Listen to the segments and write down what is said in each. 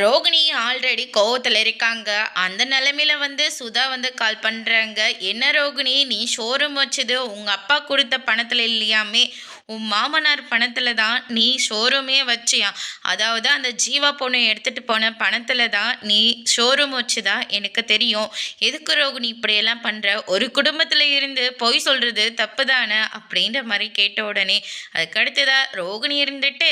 Rohini already கோவத்தில் இருக்காங்க. அந்த நிலமையில வந்து சுதா வந்து கால் பண்ணுறாங்க என்ன ரோகிணி நீ ஷோரூம் வச்சது உங்கள் அப்பா கொடுத்த பணத்தில் இல்லையாமே? உன் மாமனார் பணத்தில் தான் நீ ஷோரூமே வச்சியா? அதாவது அந்த ஜீவா பொண்ணை எடுத்துகிட்டு போன பணத்தில் தான் நீ ஷோரூம் வச்சுதா? எனக்கு தெரியும். எதுக்கு ரோகிணி இப்படியெல்லாம் பண்ணுற ஒரு குடும்பத்தில் இருந்து பொய் சொல்கிறது தப்பு தானே அப்படின்ற மாதிரி கேட்ட உடனே அதுக்கடுத்ததா ரோகிணி இருந்துட்டு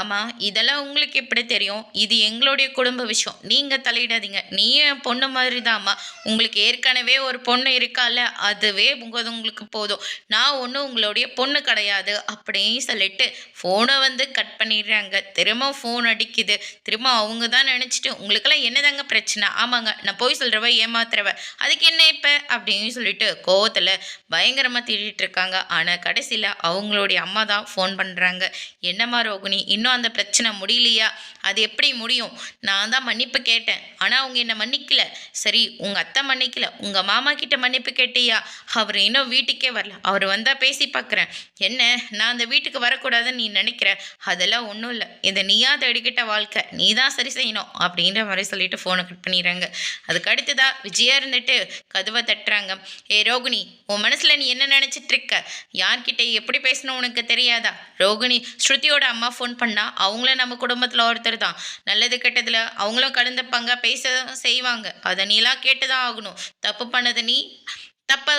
ஆமாம் இதெல்லாம் உங்களுக்கு எப்படி தெரியும்? இது எங்களுடைய குடும்ப விஷயம். நீங்கள் தலையிடாதீங்க. நீ என் பொண்ணு மாதிரி தான்மா உங்களுக்கு ஏற்கனவே ஒரு பொண்ணு இருக்கால அதுவே உங்க உங்களுக்கு போதும். நான் ஒன்றும் உங்களுடைய பொண்ணு கிடையாது. அப்படின்னு சொல்லிட்டு ஃபோனை வந்து கட் பண்ணிடுறாங்க. திரும்ப ஃபோன் அடிக்குது. திரும்ப அவங்க தான் நினச்சிட்டு உங்களுக்கெல்லாம் என்னதாங்க பிரச்சனை? ஆமாங்க நான் போய் சொல்கிறவ ஏமாத்துறவ. அதுக்கு என்ன இப்போ? அப்படின்னு சொல்லிட்டு கோவத்தில் பயங்கரமாக திட்டிகிட்டு இருக்காங்க. ஆனால் கடைசியில் அவங்களுடைய அம்மா தான் ஃபோன் பண்ணுறாங்க என்னம்மா ரோகிணி இன்னும் அந்த பிரச்சனை முடியலையா? அது எப்படி முடியும்? நான் தான் மன்னிப்பு கேட்டேன். ஆனால் அவங்க என்னை மன்னிக்கல. சரி உங்கள் அத்தை மன்னிக்கல. உங்கள் மாமா கிட்ட மன்னிப்பு கேட்டியா? அவர் இன்னும் வீட்டுக்கே வரல. அவர் வந்தால் பேசி பார்க்குறேன் என்ன நான் நான் அந்த வீட்டுக்கு வரக்கூடாதுன்னு நீ நினைக்கிற. அதெல்லாம் ஒன்றும் இல்லை. இதை நீயா தேடிக்கிட்ட வாழ்க்கை. நீ தான் சரி செய்யணும் அப்படின்ற மாதிரி சொல்லிட்டு ஃபோனை கட் பண்ணிடுறாங்க. அதுக்கு அடுத்ததா விஜயா இருந்துட்டு கதவை தட்டுறாங்க. ஏ ரோகிணி உன் மனசில் நீ என்ன நினச்சிட்டு இருக்க? யார்கிட்ட எப்படி பேசணும் உனக்கு தெரியாதா? ரோகிணி ஸ்ருதியோட அம்மா ஃபோன் பண்ணால் அவங்களும் நம்ம குடும்பத்தில் ஒருத்தர் தான். நல்லது கெட்டதில் அவங்களும் கலந்துப்பாங்க பேச செய்வாங்க. அதை நீலாம் கேட்டு தான் ஆகணும். தப்பு பண்ணது நீ தப்பை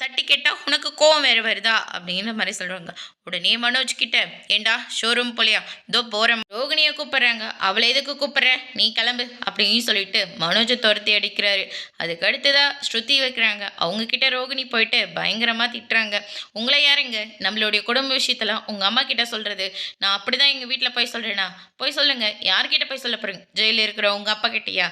தட்டி கேட்டால் உனக்கு கோவம் வேறு வருதா அப்படிங்கிற மாதிரி சொல்கிறாங்க உடனே மனோஜ் கிட்ட ஏண்டா ஷோரூம் போலியா? இதோ போகிறேன் ரோகிணியை கூப்பிட்றாங்க. அவளை எதுக்கு கூப்பிட்ற? நீ கிளம்பு அப்படின்னு சொல்லிட்டு மனோஜை துரத்தி அடிக்கிறாரு. அதுக்கு அடுத்ததாக ஸ்ருதி வைக்கிறாங்க. அவங்க கிட்ட ரோகிணி போயிட்டு பயங்கரமாக திட்டுறாங்க. உங்களை யாருங்க? நம்மளுடைய குடும்ப விஷயத்தில் உங்கள் அம்மா கிட்ட சொல்கிறது நான் அப்படி தான் எங்கள் வீட்டில் போய் சொல்கிறேனா போய் சொல்லுங்கள் யார்கிட்ட போய் சொல்ல போகிறேன் ஜெயிலில் இருக்கிற உங்கள் அப்பா கிட்டேயா?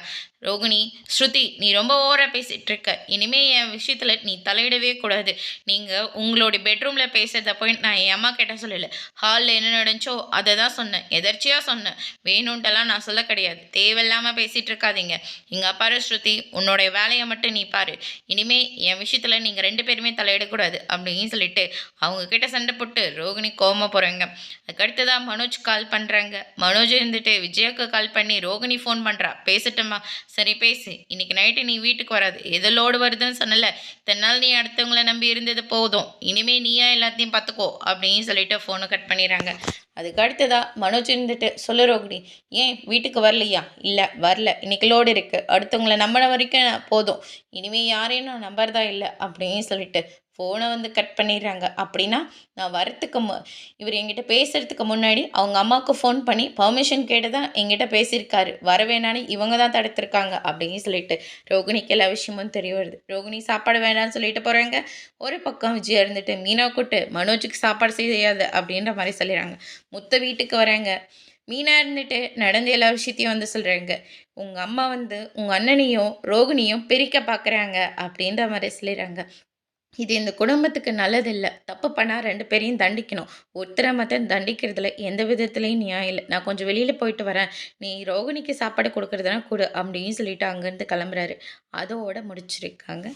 ரோகிணி ஸ்ருதி நீ ரொம்ப ஓவராக பேசிகிட்டு இருக்க. இனிமேல் என் விஷயத்தில் நீ தலையிடவே கூடாது. நீங்கள் உங்களுடைய பெட்ரூமில் பேசுகிறத போய் நான் என் அம்மா கிட்ட சொல்லலை. ஹாலில் என்ன நடந்துச்சோ அதை தான் சொன்னேன். எதர்ச்சியாக சொன்னேன். வேணுன்ட்டெல்லாம் நான் சொல்ல கிடையாது. தேவையில்லாமல் பேசிகிட்டு இருக்காதீங்க. இங்கே பாரு ஸ்ருதி உன்னோடைய வேலையை மட்டும் நீ பாரு. இனிமே என் விஷயத்தில் நீங்கள் ரெண்டு பேருமே தலையிடக்கூடாது அப்படின்னு சொல்லிட்டு அவங்க கிட்ட சண்டை போட்டு ரோகிணி கோம போகிறாங்க அதுக்கடுத்ததான் மனோஜ் கால் பண்ணுறாங்க மனோஜ் இருந்துட்டு விஜயாவுக்கு கால் பண்ணி ரோகிணி ஃபோன் பண்ணுறா பேசட்டுமா? சரி பேசு. இன்னைக்கு நைட்டு நீ வீட்டுக்கு வராது. எது லோடு வருதுன்னு சொன்னல தன்னால் நீ அடுத்தவங்கள நம்பி இருந்தது போதும். இனிமே நீயா எல்லாத்தையும் பார்த்துக்கோ அப்படின்னு அப்படின்னு சொல்லிட்டு ஃபோனை கட் பண்ணிடுறாங்க. அதுக்கு அடுத்ததா மனோஜ் இருந்துட்டு சொல்லு ரோகிணி ஏன் வீட்டுக்கு வரலையா? இல்லை வரல. இன்னைக்கு லோடு இருக்குது அடுத்தவங்களை நம்பின வரைக்கும் போதும். இனிமேல் யாரையும் நான் நம்புறதா இல்லை. அப்படின்னு சொல்லிட்டு ஃபோனை வந்து கட் பண்ணிடுறாங்க. அப்படின்னா நான் வரத்துக்கு மு இவர் எங்கிட்ட பேசுகிறதுக்கு முன்னாடி அவங்க அம்மாவுக்கு ஃபோன் பண்ணி பர்மிஷன் கேட்டு தான் எங்கிட்ட பேசியிருக்காரு. வர வேணான்னு இவங்க தான் தடுத்துருக்காங்க அப்படின்னு சொல்லிட்டு ரோகிணிக்கு எல்லா விஷயமும் தெரிய வருது. ரோகிணி சாப்பாடு வேணான்னு சொல்லிட்டு போகிறாங்க ஒரு பக்கம் விஜயா இருந்துட்டு மீனா கூட்டு மனோஜுக்கு சாப்பாடு செய்யாது அப்படின்ற மாதிரி சொல்லிடுறாங்க. முத்த வீட்டுக்கு வராங்க. மீனா இருந்துட்டு நடந்த எல்லா விஷயத்தையும் வந்து சொல்கிறாங்க உங்கள் அம்மா வந்து உங்கள் அண்ணனையும் ரோகிணியும் பிரிக்க பார்க்குறாங்க அப்படின்ற மாதிரி சொல்லிடுறாங்க. இது இந்த குடும்பத்துக்கு நல்லதில்லை. தப்பு பண்ணால் ரெண்டு பேரையும் தண்டிக்கணும். ஒருத்தரை மட்டும் தண்டிக்கிறதுல எந்த விதத்துலேயும் நியாயம் இல்லை. நான் கொஞ்சம் வெளியில் போயிட்டு வரேன். நீ ரோகிணிக்கு சாப்பாடு கொடுக்குறதுனா கொடு அப்படின்னு சொல்லிட்டு அங்கேருந்து கிளம்புறாரு. அதோட முடிச்சிருக்காங்க.